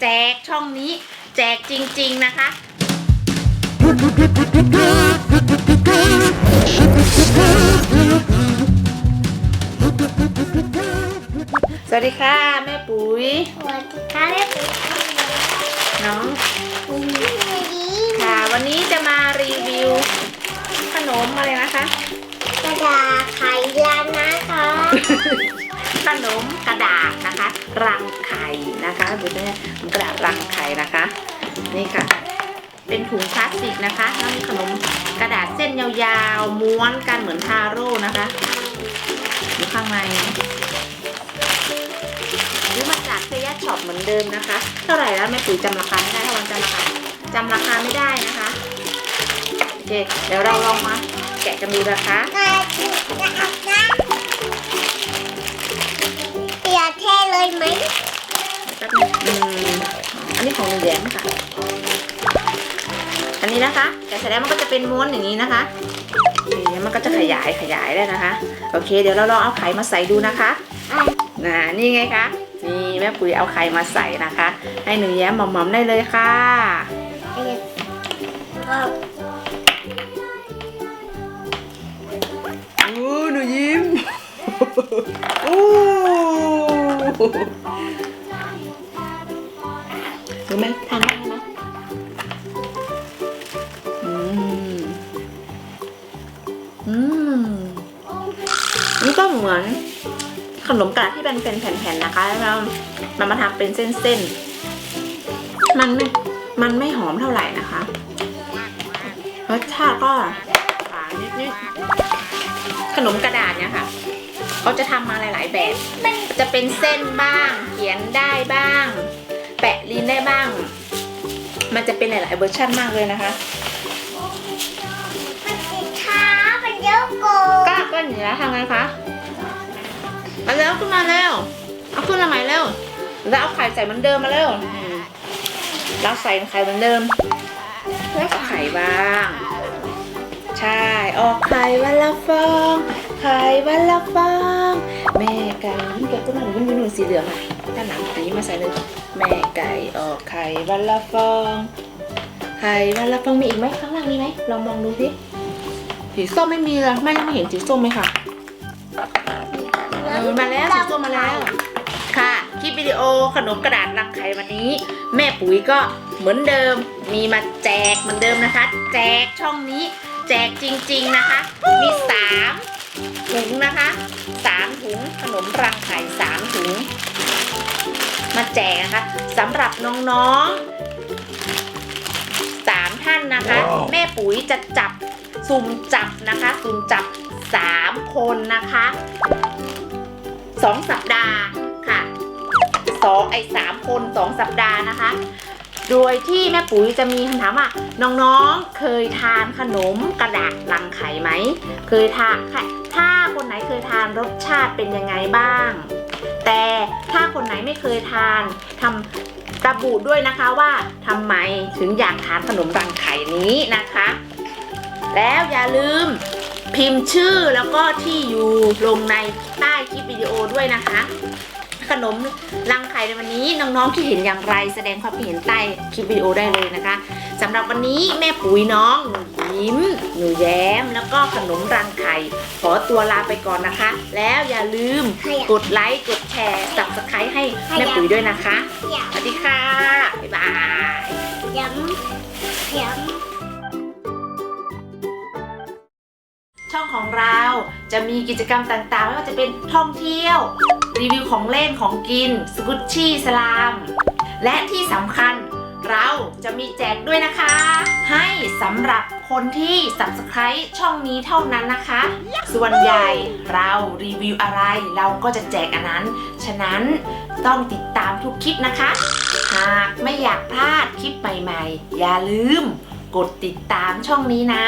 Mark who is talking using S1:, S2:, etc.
S1: แจกช่องนี้ แจกจริง ๆนะคะ สวัสดีค่ะ แม่ปุ๋ย
S2: สวัสดีค่ะแม่ปุ๋ย
S1: น้อง
S2: ปุ๋ยดี
S1: ค่ะ วันนี้จะมารีวิว ขนมอะไรนะคะ
S2: กระดาษไข่ยานนะคะ
S1: ขนมกระดาษนะคะ รังไข่นะคะดูนี่กระดาษรังไข่นะคะ นี่ค่ะ เป็นถุงพลาสติกนะคะแล้วมีขนมกระดาษเส้นยาวๆ ม้วนกันเหมือนทาโร่นะคะอยู่ข้างในซื้อมาจากเซย่าช็อปเหมือนเดิมนะคะ เท่าไหร่แล้วแม่ปุ๋ยจำราคาไม่ได้ถ้าวันจำราคาจำราคาไม่ได้นะคะโอเคเดี๋ยวเราลองมาแกะกันดูนะคะ
S2: ไหม
S1: แป๊บนึงอืมอันนี้ของหนูแย้มค่ะ อันนี้นะคะแกะเสร็จแล้วมันก็จะเป็นม้วนอย่างนี้นะคะโอเคมันก็จะขยายขยายได้นะคะ โอเค เดี๋ยวเราลองเอาไข่มาใส่ดูนะคะ
S2: อะ
S1: น่ะนี่ไงคะ นี่แม่ปุ๋ยเอาไข่มาใส่นะคะ ให้หนูแย้มหมอมๆได้เลยค่ะ
S2: เปียก
S1: หนูแม่ทานได้ไหมอืม อืม นี่ก็เหมือนขนมกระดาษที่เป็นเป็นแผ่นๆนะคะ แล้วมันมาทำเป็นเส้นๆ มันไม่ มันไม่หอมเท่าไหร่นะคะ รสชาติก็หวานนิดๆ ขนมกระดาษเนี่ยค่ะ เขาจะทำมาหลาย ๆ แบบ จะเป็นเส้นบ้าง เขียนได้บ้าง แปะลิ้นได้บ้าง มันจะเป็นหลาย ๆ เวอร์ชันมากเลยนะคะ
S2: มันติดขามันเยอะโก
S1: ก็ก็เหนือทำไงคะมาแล้วขึ้นมาเร็วเอาขึ้นมาใหม่เร็วแล้วเอาไข่ใส่เหมือนเดิมมาเร็วอืมเราใส่ไข่เหมือนเดิมแล้วก็ไข่บ้าง ใช่ ออกไข่วันละฟอง ไข่วันละฟองแม่ ไก่ยิ้มเก็บต้นหนึ่งยิ้มหนุ่นสีเหลืองอะด้านหลังอันนี้มาใส่เลยแม่ไก่ออกไข่วันละฟองไข่วันละฟองมีอีกไหมข้างล่างมีไหมลองมองดูสิสีส้มไม่มีเลยแม่ยังไม่เห็นสีส้มไหมคะเออมาแล้วสีส้มมาแล้ว ค่ะคลิปวิดีโอขนมกระดาษรังไข่วันนี้ แม่ปุ๋ยก็เหมือนเดิมมีมาแจกเหมือนเดิมนะคะ แจกช่องนี้ แจกจริง ๆนะคะ มีสาม แจกนะคะสำหรับน้องๆสามท่านนะคะ แม่ปุ๋ยจะจับสุ่มจับนะคะ สุ่มจับ3คนนะคะสองสัปดาห์ค่ะสองไอ้สามคนสองสัปดาห์นะคะ โดยที่แม่ปุ๋ยจะมีคำถามว่าน้องๆเคยทานขนมกระดาษรังไข่ไหม เคยทานค่ะ ถ้าคนไหนเคยทานรสชาติเป็นยังไงบ้าง แต่ถ้าคนไหนไม่เคยทานทำระบุด้วยนะคะว่าทำไมถึงอยากทานขนมรังไข่นี้นะคะ แล้วอย่าลืมพิมพ์ชื่อแล้วก็ที่อยู่ลงในใต้คลิปวิดีโอด้วยนะคะ ขนมรังไข่ในวันนี้น้องๆที่เห็นอย่างไร แสดงความคิดเห็นใต้คลิปวิดีโอได้เลยนะคะสำหรับวันนี้แม่ปุ๋ยน้องหนูยิ้มหนูแย้ม แล้วก็ขนมรังไข่ขอตัวลาไปก่อนนะคะ แล้วอย่าลืมกดไลค์กดแชร์ subscribe ให้แม่ปุ๋ยด้วยนะคะ
S2: อยาก
S1: สวัสดีค่ะบ๊ายบาย
S2: ย้ำย้ำ
S1: ช่องของเราจะมีกิจกรรมต่างๆ ไม่ว่าจะเป็นท่องเที่ยว รีวิวของเล่นของกินสกุชชี่สลาม และที่สำคัญเราจะมีแจกด้วยนะคะ ให้สำหรับคนที่ subscribe ช่องนี้เท่านั้นนะคะ ส่วนใหญ่เรารีวิวอะไรเราก็จะแจกอันนั้น ฉะนั้นต้องติดตามทุกคลิปนะคะ หากไม่อยากพลาดคลิปใหม่ๆ อย่าลืมกดติดตามช่องนี้นะ